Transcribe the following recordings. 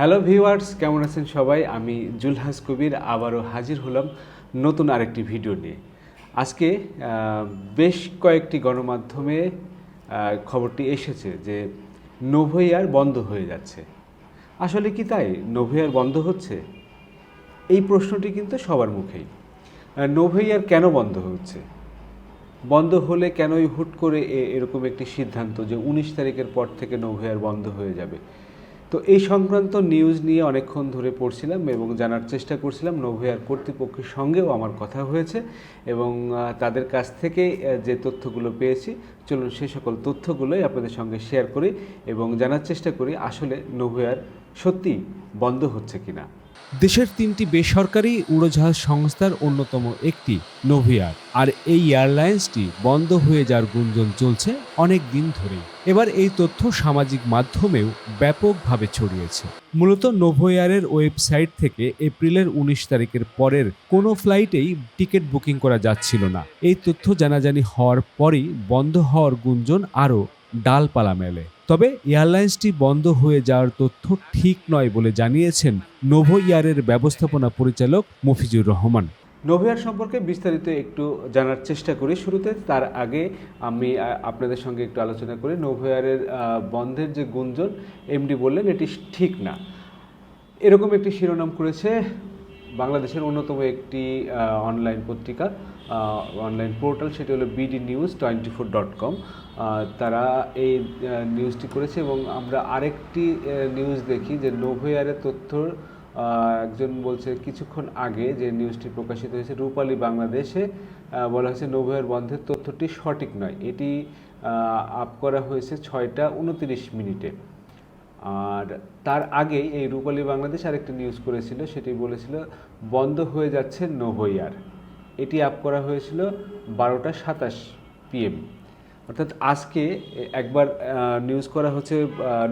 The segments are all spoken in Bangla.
হ্যালো ভিউয়ার্স কেমন আছেন সবাই? আমি জুলহাস কবির, আবারও হাজির হলাম নতুন আরেকটি ভিডিও নিয়ে। আজকে বেশ কয়েকটি গণমাধ্যমে খবরটি এসেছে যে নোভেয়ার বন্ধ হয়ে যাচ্ছে। আসলে কি তাই? নোভেয়ার বন্ধ হচ্ছে? এই প্রশ্নটি কিন্তু সবার মুখেই। নোভেয়ার কেন বন্ধ হচ্ছে? বন্ধ হলে কেনই হুট করে এরকম একটি সিদ্ধান্ত যে উনিশ তারিখের পর থেকে নৌভেয়ার বন্ধ হয়ে যাবে? তো এই সংক্রান্ত নিউজ নিয়ে অনেকক্ষণ ধরে পড়ছিলাম এবং জানার চেষ্টা করছিলাম নোভেয়ার কর্তৃপক্ষের সঙ্গেও আমার কথা হয়েছে এবং তাদের কাছ থেকে যে তথ্যগুলো পেয়েছি, চলুন সে সকল তথ্যগুলোই আপনাদের সঙ্গে শেয়ার করি এবং জানার চেষ্টা করি আসলে নোভেয়ার সত্যি বন্ধ হচ্ছে কিনা। দেশের তিনটি বেসরকারি উড়োজাহাজ সংস্থার অন্যতম একটি নোভিয়ার। আর এই এয়ারলাইন্সটি বন্ধ হয়ে যাওয়ার গুঞ্জন চলছে অনেক দিন ধরেই। এবার এই তথ্য সামাজিক মাধ্যমেও ব্যাপকভাবে ছড়িয়েছে। মূলত নোভোয়ারের ওয়েবসাইট থেকে এপ্রিলের উনিশ তারিখের পরের কোনো ফ্লাইটেই টিকিট বুকিং করা যাচ্ছিল না। এই তথ্য জানাজানি হওয়ার পরই বন্ধ হওয়ার গুঞ্জন আরও ডালপালা মেলে। তবে এয়ারলাইন্সটি বন্ধ হয়ে যাওয়ার তথ্য ঠিক নয় বলে জানিয়েছেন নোভো ইয়ারের ব্যবস্থাপনা পরিচালক মফিজুর রহমান। নোভিয়ার সম্পর্কে বিস্তারিত একটু জানার চেষ্টা করি। শুরুতে তার আগে আমি আপনাদের সঙ্গে একটু আলোচনা করি। নোভিয়ারের বন্ধের যে গুঞ্জন, এমডি বললেন এটি ঠিক না। এরকম একটি শিরোনাম করেছে বাংলাদেশের অন্যতম একটি অনলাইন পত্রিকা অনলাইন পোর্টাল সেটি হলো BD news twenty four dot com তারা এই নিউজটি করেছে এবং আমরা আরেকটি নিউজ দেখি যে নোভেয়ারের তথ্য একজন বলছে কিছুক্ষণ আগে যে নিউজটি প্রকাশিত হয়েছে, রূপালী বাংলাদেশে বলা হয়েছে নোভেয়ার বন্ধের তথ্যটি সঠিক নয়। এটি আপ করা হয়েছে ছয়টা উনতিরিশ মিনিটে। আর তার আগেই এই রূপালী বাংলাদেশ আরেকটি নিউজ করেছিল, সেটি বলেছিল, বন্ধ হয়ে যাচ্ছে নোভয়ার এটি আপ করা হয়েছিল বারোটা সাতাশ পিএম অর্থাৎ আজকে একবার নিউজ করা হচ্ছে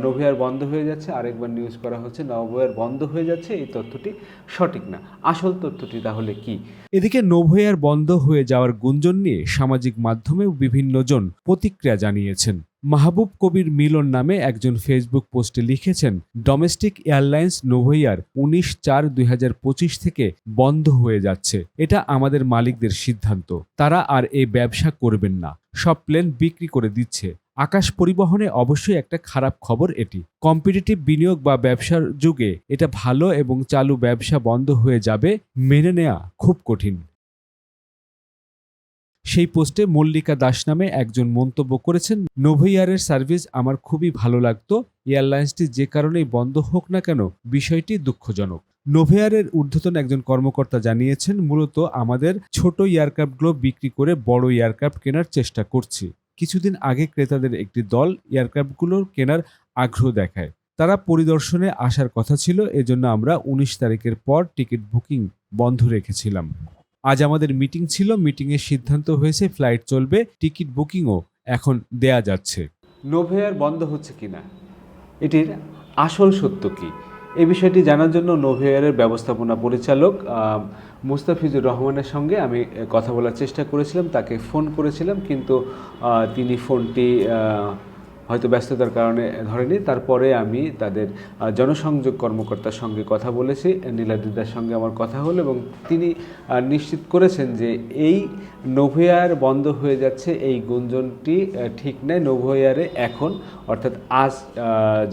নোভিয়ার বন্ধ হয়ে যাচ্ছে, আরেকবার নিউজ করা হচ্ছে নভয়ার বন্ধ হয়ে যাচ্ছে, এই তথ্যটি সঠিক না। আসল তথ্যটি তাহলে কি? এদিকে নোভোয়ার বন্ধ হয়ে যাওয়ার গুঞ্জন নিয়ে সামাজিক মাধ্যমেও বিভিন্নজন প্রতিক্রিয়া জানিয়েছেন। মাহবুব কবির মিলন নামে একজন ফেসবুক পোস্টে লিখেছেন, ডোমেস্টিক এয়ারলাইন্স নোভোয়ার উনিশ চার দুই থেকে বন্ধ হয়ে যাচ্ছে। এটা আমাদের মালিকদের সিদ্ধান্ত। তারা আর এই ব্যবসা করবেন না। সব প্লেন বিক্রি করে দিচ্ছে। আকাশ পরিবহনে অবশ্যই একটা খারাপ খবর এটি। কম্পিটিটিভ বিনিয়োগ বা ব্যবসার যুগে এটা ভালো এবং চালু ব্যবসা বন্ধ হয়ে যাবে, মেনে নেওয়া খুব কঠিন। সেই পোস্টে মল্লিকা দাস নামে একজন মন্তব্য করেছেন নোভেয়ারের সার্ভিস আমার খুবই ভালো লাগতো, এয়ারলাইন্সটি যে কারণেই বন্ধ হোক না কেন, বিষয়টি দুঃখজনক। নোভেয়ারের ঊর্ধ্বতন একজন কর্মকর্তা জানিয়েছেন, মূলত আমাদের ছোট এয়ারক্রাফটগুলো বিক্রি করে বড় এয়ারক্রাফট কেনার চেষ্টা করছি। কিছুদিন আগে ক্রেতাদের একটি দল এয়ারক্রাফটগুলোর কেনার আগ্রহ দেখায়। তারা পরিদর্শনে আসার কথা ছিল, এজন্য আমরা উনিশ তারিখের পর টিকিট বুকিং বন্ধ রেখেছিলাম। আজ আমাদের মিটিং ছিল মিটিংয়ের সিদ্ধান্ত হয়েছে ফ্লাইট চলবে টিকিট বুকিংও এখন দেয়া যাচ্ছে। নোভেয়ার বন্ধ হচ্ছে কিনা? এটির আসল সত্য কি? এই বিষয়টি জানার জন্য নোভেয়ারের ব্যবস্থাপনা পরিচালক মুস্তাফিজুর রহমানের সঙ্গে আমি কথা বলার চেষ্টা করেছিলাম, তাকে ফোন করেছিলাম, কিন্তু তিনি ফোনটি হয়তো ব্যস্ততার কারণে ধরেনি। তারপরে আমি তাদের জনসংযোগ কর্মকর্তার সঙ্গে কথা বলেছি। নীলাদিদার সঙ্গে আমার কথা হলো এবং তিনি নিশ্চিত করেছেন যে এই নোভেয়ার বন্ধ হয়ে যাচ্ছে, এই গুঞ্জনটি ঠিক নয় নোভেয়ারে এখন, অর্থাৎ আজ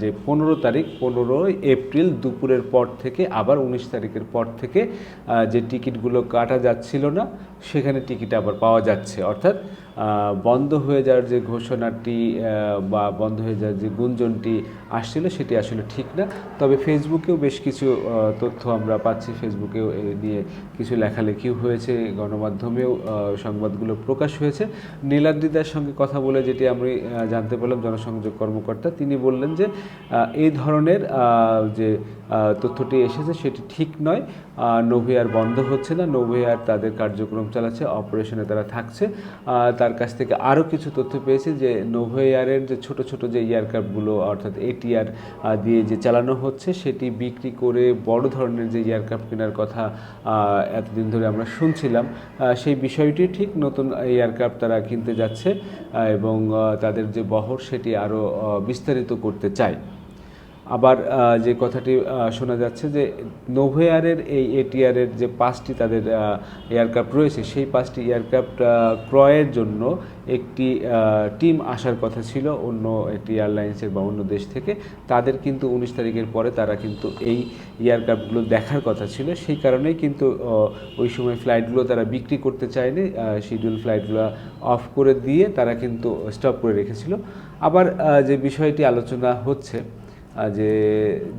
যে পনেরো তারিখ, পনেরোই এপ্রিল দুপুরের পর থেকে, আবার উনিশ তারিখের পর থেকে যে টিকিটগুলো কাটা যাচ্ছিল না, সেখানে টিকিট আবার পাওয়া যাচ্ছে। অর্থাৎ বন্ধ হয়ে যাওয়ার যে ঘোষণাটি বা বন্ধ হয়ে যাওয়ার যে গুঞ্জনটি আসছিল, সেটি আসলে ঠিক না। তবে ফেসবুকেও বেশ কিছু তথ্য আমরা পাচ্ছি। ফেসবুকেও এ, নিয়ে কিছু লেখালেখিও হয়েছে, গণমাধ্যমেও সংবাদগুলো প্রকাশ হয়েছে। নীলাদ্রিদার সঙ্গে কথা বলে যেটি আমি জানতে পারলাম জনসংযোগ কর্মকর্তা। তিনি বললেন যে এই ধরনের যে তথ্যটি এসেছে, সেটি ঠিক নয়। নোভিয়ার বন্ধ হচ্ছে না। নোভিয়ার তাদের কার্যক্রম চালাচ্ছে, অপারেশনে তারা থাকছে। তার কাছ থেকে আরও কিছু তথ্য পেয়েছি যে নোভিয়ারের যে ছোট ছোট যে এয়ারক্রাফটগুলো অর্থাৎ এটিআর দিয়ে যে চালানো হচ্ছে, সেটি বিক্রি করে বড় ধরনের যে এয়ারক্রাফট কেনার কথা এতদিন ধরে আমরা শুনছিলাম সেই বিষয়টি ঠিক নতুন এয়ারক্রাফট তারা কিনতে যাচ্ছে এবং তাদের যে বহর, সেটি আরও বিস্তারিত করতে চায়। আবার যে কথাটি শোনা যাচ্ছে যে নোভেয়ারের এই এটিআরের যে পাঁচটি তাদের এয়ারক্রাফট রয়েছে, সেই পাঁচটি এয়ারক্রাফট ক্রয়ের জন্য একটি টিম আসার কথা ছিল অন্য একটি এয়ারলাইন্সের বা অন্য দেশ থেকে। তাদের কিন্তু উনিশ তারিখের পরে তারা কিন্তু এই এয়ারক্রাফটগুলো দেখার কথা ছিল। সেই কারণেই কিন্তু ওই সময় ফ্লাইটগুলো তারা বিক্রি করতে চায়নি শিডিউল ফ্লাইটগুলো অফ করে দিয়ে তারা কিন্তু স্টপ করে রেখেছিল। আবার যে বিষয়টি আলোচনা হচ্ছে যে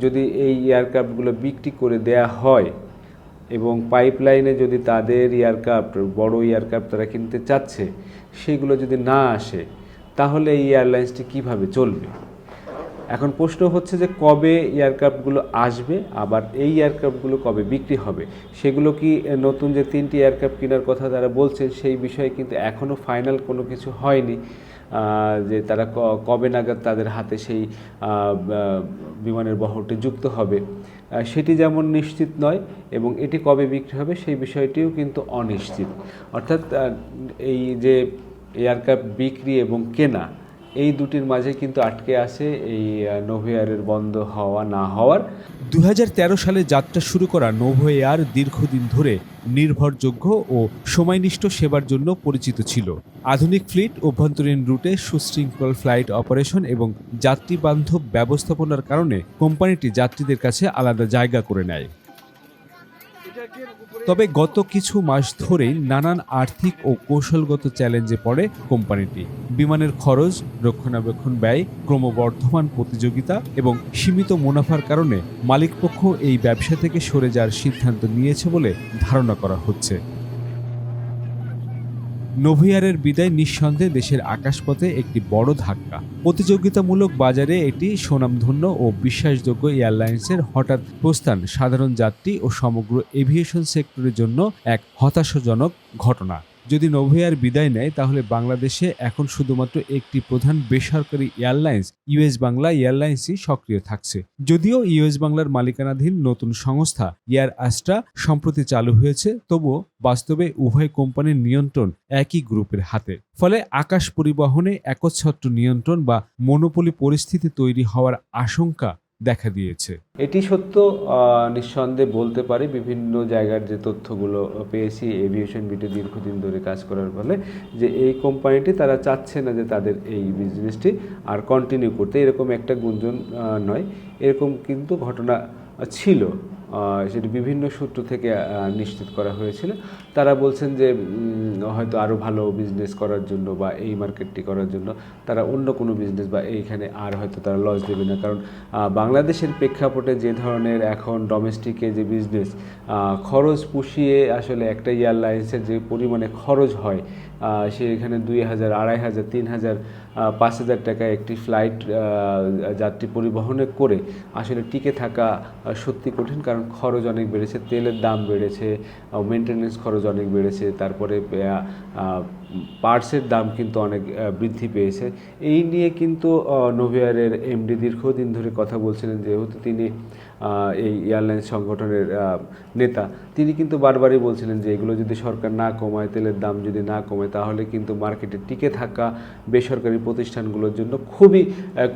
যদি এই এয়ারক্রাফটগুলো বিক্রি করে দেয়া হয় এবং পাইপলাইনে যদি তাদের এয়ারক্রাফট বড় এয়ারক্রাফট তারা কিনতে চাচ্ছে, সেগুলো যদি না আসে, তাহলে এই এয়ারলাইন্সটি কীভাবে চলবে? এখন প্রশ্ন হচ্ছে যে কবে এয়ারক্রাফটগুলো আসবে, আবার এই এয়ারক্রাফটগুলো কবে বিক্রি হবে? সেগুলো কি নতুন যে তিনটি এয়ারক্রাফট কেনার কথা তারা বলছেন, সেই বিষয়ে কিন্তু এখনও ফাইনাল কোনো কিছু হয়নি। যে তারা কবে নাগাদ তাদের হাতে সেই বিমানের বহরটি যুক্ত হবে। সেটি যেমন নিশ্চিত নয় এবং এটি কবে বিক্রি হবে সেই বিষয়টিও কিন্তু অনিশ্চিত। অর্থাৎ এই যে এয়ারক্রাফট বিক্রি এবং কেনা এই দুটির মাঝে কিন্তু আটকে আছে এই নোভিয়ারের বন্ধ হওয়া, না হওয়ার। দু হাজার তেরো সালে যাত্রা শুরু করা নোভো দীর্ঘদিন ধরে নির্ভরযোগ্য ও সময়নিষ্ঠ সেবার জন্য পরিচিত ছিল। আধুনিক ফ্লিট, অভ্যন্তরীণ রুটে সুশৃঙ্খল ফ্লাইট অপারেশন এবং যাত্রী বান্ধব ব্যবস্থাপনার কারণে কোম্পানিটি যাত্রীদের কাছে আলাদা জায়গা করে নেয়। তবে গত কিছু মাস ধরেই নানান আর্থিক ও কৌশলগত চ্যালেঞ্জে পড়ে কোম্পানিটি। বিমানের খরচ, রক্ষণাবেক্ষণ ব্যয়, ক্রমবর্ধমান প্রতিযোগিতা এবং সীমিত মুনাফার কারণে মালিকপক্ষ এই ব্যবসা থেকে সরে যাওয়ার সিদ্ধান্ত নিয়েছে বলে ধারণা করা হচ্ছে। নোভিয়ারের বিদায় নিঃসন্দেহে দেশের আকাশপথে একটি বড় ধাক্কা। প্রতিযোগিতামূলক বাজারে এটি সুনামধন্য ও বিশ্বাসযোগ্য এয়ারলাইন্সের হঠাৎ প্রস্থান সাধারণ যাত্রী ও সমগ্র এভিয়েশন সেক্টরের জন্য এক হতাশাজনক ঘটনা। যদি নোভিয়ার বিদায় নেয়, তাহলে বাংলাদেশে এখন শুধুমাত্র একটি প্রধান বেসরকারি এয়ারলাইন্স, ইউএস বাংলা এয়ারলাইন্সই সক্রিয় থাকছে। যদিও ইউএস বাংলার মালিকানাধীন নতুন সংস্থা এয়ার আস্ট্রা সম্প্রতি চালু হয়েছে, তবুও বাস্তবে উভয় কোম্পানির নিয়ন্ত্রণ একই গ্রুপের হাতে। ফলে আকাশ পরিবহনে একচ্ছত্র নিয়ন্ত্রণ বা মনোপলি পরিস্থিতি তৈরি হওয়ার আশঙ্কা দেখা দিয়েছে। এটি সত্য নিঃসন্দেহে বলতে পারি, বিভিন্ন জায়গার যে তথ্যগুলো পেয়েছি এভিয়েশন বিটে দীর্ঘদিন ধরে কাজ করার ফলে, যে এই কোম্পানিটি তারা চাচ্ছে না যে তাদের এই বিজনেসটি আর কন্টিনিউ করতে। এরকম একটা গুঞ্জন নয়। এরকম কিন্তু ঘটনা ছিল। সেটি বিভিন্ন সূত্র থেকে নিশ্চিত করা হয়েছিল। তারা বলছেন যে হয়তো আরও ভালো বিজনেস করার জন্য বা এই মার্কেটটি করার জন্য তারা অন্য কোনো বিজনেস বা এইখানে আর হয়তো তারা লস দেবে না। কারণ বাংলাদেশের প্রেক্ষাপটে যে ধরনের এখন ডোমেস্টিকে যে বিজনেস খরচ পুষিয়ে আসলে একটা এয়ারলাইন্সের যে পরিমাণে খরচ হয় আহ, সেখানে দুই হাজার আড়াই হাজার তিন হাজার পাঁচ হাজার টাকা একটি ফ্লাইট যাত্রী পরিবহনে করে আসলে টিকে থাকা সত্যি কঠিন কারণ খরচ অনেক বেড়েছে তেলের দাম বেড়েছে মেনটেনেন্স খরচ অনেক বেড়েছে তারপরে পার্টসের দাম কিন্তু অনেক বৃদ্ধি পেয়েছে। এই নিয়ে কিন্তু নোভিয়ারের এমডি দীর্ঘদিন ধরে কথা বলছিলেন যেহেতু তিনি এই এয়ারলাইন্স সংগঠনের নেতা। তিনি কিন্তু বারবারই বলছিলেন যে এগুলো যদি সরকার না কমায়, তেলের দাম যদি না কমায়, তাহলে কিন্তু মার্কেটে টিকে থাকা বেসরকারি প্রতিষ্ঠানগুলোর জন্য খুবই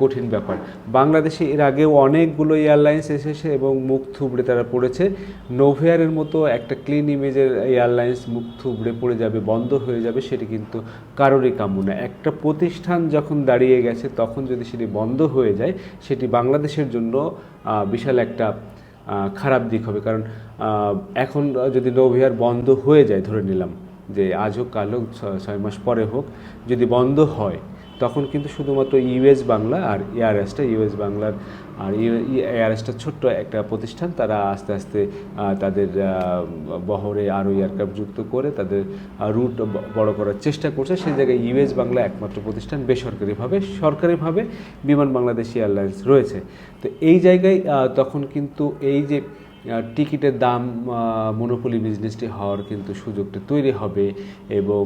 কঠিন ব্যাপার। বাংলাদেশে এর আগেও অনেকগুলো এয়ারলাইন্স এসেছে এবং মুখ থুবড়ে তারা পড়েছে। নোভিয়ারের মতো একটা ক্লিন ইমেজের এয়ারলাইন্স মুখ থুবড়ে পড়ে যাবে, বন্ধ হয়ে যাবে, সেটি কিন্তু কারোরই কাম্য না। একটা প্রতিষ্ঠান যখন দাঁড়িয়ে গেছে, তখন যদি সেটি বন্ধ হয়ে যায়, সেটি বাংলাদেশের জন্য বিশাল একটা খারাপ দিক হবে। কারণ এখন যদি নৌবিহার বন্ধ হয়ে যায়, ধরে নিলাম যে আজ হোক, কাল হোক ছয় মাস পরে হোক, যদি বন্ধ হয়, তখন কিন্তু শুধুমাত্র ইউএস বাংলা আর এআরএসটা ইউএস বাংলার আর এয়ারএসটা ছোট্ট একটা প্রতিষ্ঠান, তারা আস্তে আস্তে তাদের বহরে আরও এয়ারক্রাফট যুক্ত করে তাদের রুট বড় করার চেষ্টা করছে। সেই জায়গায় ইউএস বাংলা একমাত্র প্রতিষ্ঠান বেসরকারিভাবে, সরকারিভাবে বিমান বাংলাদেশ এয়ারলাইন্স রয়েছে। তো এই জায়গায় তখন কিন্তু এই যে টিকিটের দাম মনোপলি বিজনেসটি হওয়ার কিন্তু সুযোগটা তৈরি হবে এবং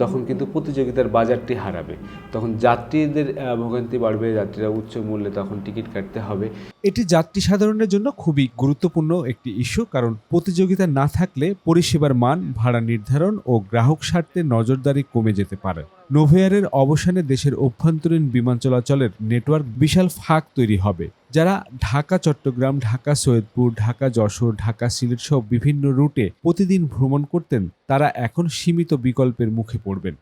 তখন কিন্তু প্রতিযোগিতার বাজারটি হারাবে। তখন যাত্রীদের ভোগান্তি বাড়বে, যাত্রীরা উচ্চ মূল্যে তখন টিকিট কাটতে হবে। এটি যাত্রী সাধারণের জন্য খুবই গুরুত্বপূর্ণ একটি ইস্যু, কারণ প্রতিযোগিতা না থাকলে পরিষেবার মান, ভাড়া নির্ধারণ ও গ্রাহক স্বার্থে নজরদারি কমে যেতে পারে। নোভেয়ারের অবসানে দেশের অভ্যন্তরীণ বিমান চলাচলের নেটওয়ার্ক বিশাল ফাঁক তৈরি হবে। যারা ঢাকা, চট্টগ্রাম, ঢাকা, সৈয়দপুর, ঢাকা, যশোর, ঢাকা, সিলেট সহ বিভিন্ন রুটে প্রতিদিন ভ্রমণ করতেন, তারা এখন সীমিত বিকল্পের মুখে পড়বেন।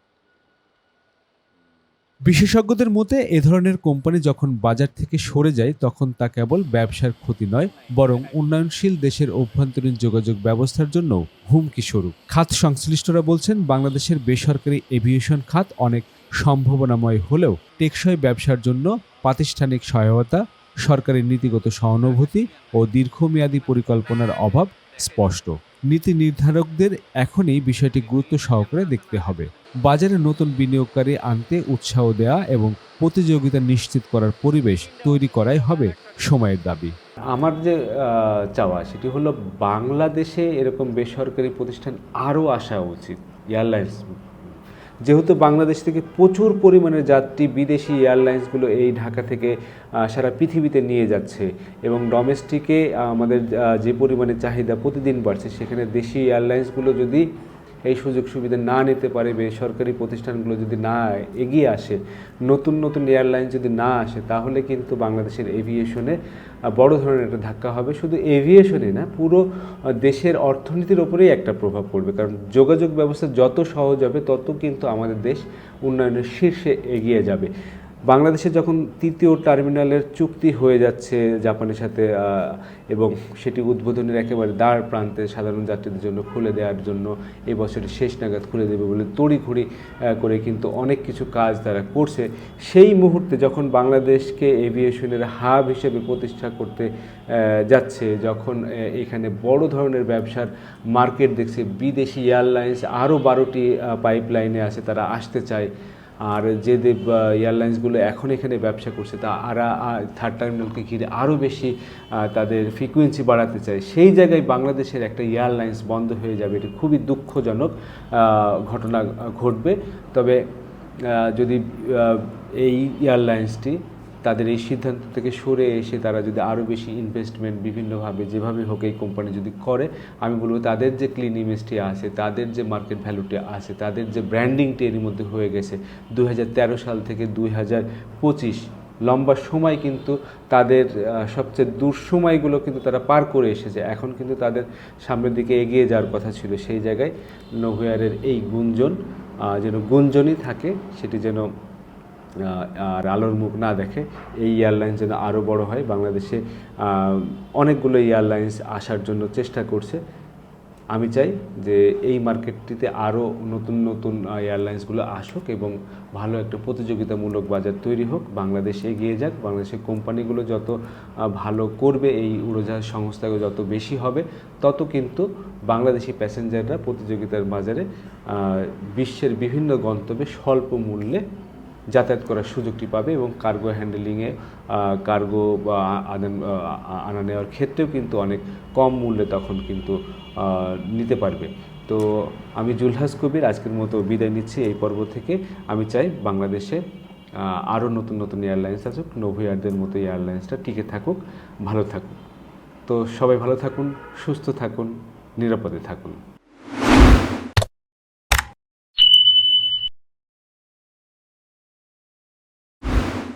বিশেষজ্ঞদের মতে, এ ধরনের কোম্পানি যখন বাজার থেকে সরে যায়, তখন তা কেবল ব্যবসার ক্ষতি নয়, বরং উন্নয়নশীল দেশের অভ্যন্তরীণ যোগাযোগ ব্যবস্থার জন্য হুমকি স্বরূপ। খাত সংশ্লিষ্টরা বলছেন, বাংলাদেশের বেসরকারি এভিয়েশন খাত অনেক সম্ভাবনাময় হলেও টেকসই ব্যবসার জন্য প্রাতিষ্ঠানিক সহায়তা, সরকারের নীতিগত সহানুভূতি ও দীর্ঘমেয়াদী পরিকল্পনার অভাব স্পষ্ট। নীতি নির্ধারকদের এখনই বিষয়টি গুরুত্ব সহকারে দেখতে হবে। বাজারে নতুন বিনিয়োগকারী আনতে উৎসাহ দেওয়া এবং প্রতিযোগিতা নিশ্চিত করার পরিবেশ তৈরি করাই হবে সময়ের দাবি। আমার যে চাওয়া সেটি হলো বাংলাদেশে এরকম বেসরকারি প্রতিষ্ঠান আরও আসা উচিত, এয়ারলাইন্স যেহেতু বাংলাদেশ থেকে প্রচুর পরিমাণে যাত্রী বিদেশি এয়ারলাইন্সগুলো এই ঢাকা থেকে সারা পৃথিবীতে নিয়ে যাচ্ছে এবং ডোমেস্টিকে আমাদের যে পরিমাণে চাহিদা প্রতিদিন বাড়ছে, সেখানে দেশি এয়ারলাইন্সগুলো যদি এই সুযোগ সুবিধা না নিতে পারে বেসরকারি প্রতিষ্ঠানগুলো যদি না এগিয়ে আসে, নতুন নতুন এয়ারলাইন যদি না আসে, তাহলে কিন্তু বাংলাদেশের এভিয়েশনে বড় ধরনের একটা ধাক্কা হবে। শুধু এভিয়েশনে না, পুরো দেশের অর্থনীতির ওপরেই একটা প্রভাব পড়বে। কারণ যোগাযোগ ব্যবস্থা যত সহজ হবে, তত কিন্তু আমাদের দেশ উন্নয়নের শীর্ষে এগিয়ে যাবে। বাংলাদেশে যখন তৃতীয় টার্মিনালের চুক্তি হয়ে যাচ্ছে জাপানের সাথে এবং সেটি উদ্বোধনের একেবারে দ্বার প্রান্তে সাধারণ যাত্রীদের জন্য খুলে দেওয়ার জন্য এই বছরের শেষ নাগাদ খুলে দেবে বলে তড়িঘড়ি করে কিন্তু অনেক কিছু কাজ তারা করছে। সেই মুহূর্তে যখন বাংলাদেশকে এভিয়েশনের হাব হিসেবে প্রতিষ্ঠা করতে যাচ্ছে, যখন এখানে বড় ধরনের ব্যবসার মার্কেট দেখছে, বিদেশি এয়ারলাইন্স আরও বারোটি পাইপলাইনে আছে, তারা আসতে চায়। আর যে এয়ারলাইন্সগুলো এখন এখানে ব্যবসা করছে, তা আর থার্ড টার্মিনালকে ঘিরে আরও বেশি তাদের ফ্রিকুয়েন্সি বাড়াতে চায়। সেই জায়গায় বাংলাদেশের একটা এয়ারলাইন্স বন্ধ হয়ে যাবে, এটা খুবই দুঃখজনক ঘটনা ঘটবে। তবে যদি এই এয়ারলাইন্সটি তাদের এই সিদ্ধান্ত থেকে সরে এসে তারা যদি আরও বেশি ইনভেস্টমেন্ট বিভিন্নভাবে যেভাবে হোক এই কোম্পানি যদি করে, আমি বলব তাদের যে ক্লিন ইমেজটি আছে, তাদের যে মার্কেট ভ্যালুটি আছে, তাদের যে ব্র্যান্ডিংটি এর মধ্যে হয়ে গেছে। দু হাজার তেরো সাল থেকে দুই হাজার পঁচিশ লম্বা সময় কিন্তু তাদের সবচেয়ে দুঃসময়গুলো কিন্তু তারা পার করে এসেছে। এখন কিন্তু তাদের সামনের দিকে এগিয়ে যাওয়ার কথা ছিল। সেই জায়গায় নোভেয়ারের এই গুঞ্জন যেন গুঞ্জনই থাকে, সেটি যেন আর আলোর মুখ না দেখে এই এয়ারলাইন্স যেন আরও বড় হয়। বাংলাদেশে অনেকগুলো এয়ারলাইন্স আসার জন্য চেষ্টা করছে। আমি চাই যে এই মার্কেটটিতে আরও নতুন নতুন এয়ারলাইন্সগুলো আসুক এবং ভালো একটা প্রতিযোগিতামূলক বাজার তৈরি হোক। বাংলাদেশ এগিয়ে যাক। বাংলাদেশের কোম্পানিগুলো যত ভালো করবে এই উড়োজাহাজ সংস্থাগুলো যত বেশি হবে, তত কিন্তু বাংলাদেশি প্যাসেঞ্জাররা প্রতিযোগিতার বাজারে বিশ্বের বিভিন্ন গন্তব্যে স্বল্প মূল্যে যাতায়াত করার সুযোগটি পাবে এবং কার্গো হ্যান্ডেলিংয়ে কার্গো বা আদান আনা নেওয়ার ক্ষেত্রেও কিন্তু অনেক কম মূল্যে তখন কিন্তু নিতে পারবে। তো আমি জুলহাস কবির, আজকের মতো বিদায় নিচ্ছি। এই পর্ব থেকে আমি চাই বাংলাদেশে আরও নতুন নতুন এয়ারলাইন্স আসুক, নোভিয়ারদের মতো এয়ারলাইন্সটা টিকে থাকুক, ভালো থাকুক। তো সবাই ভালো থাকুন, সুস্থ থাকুন, নিরাপদে থাকুন।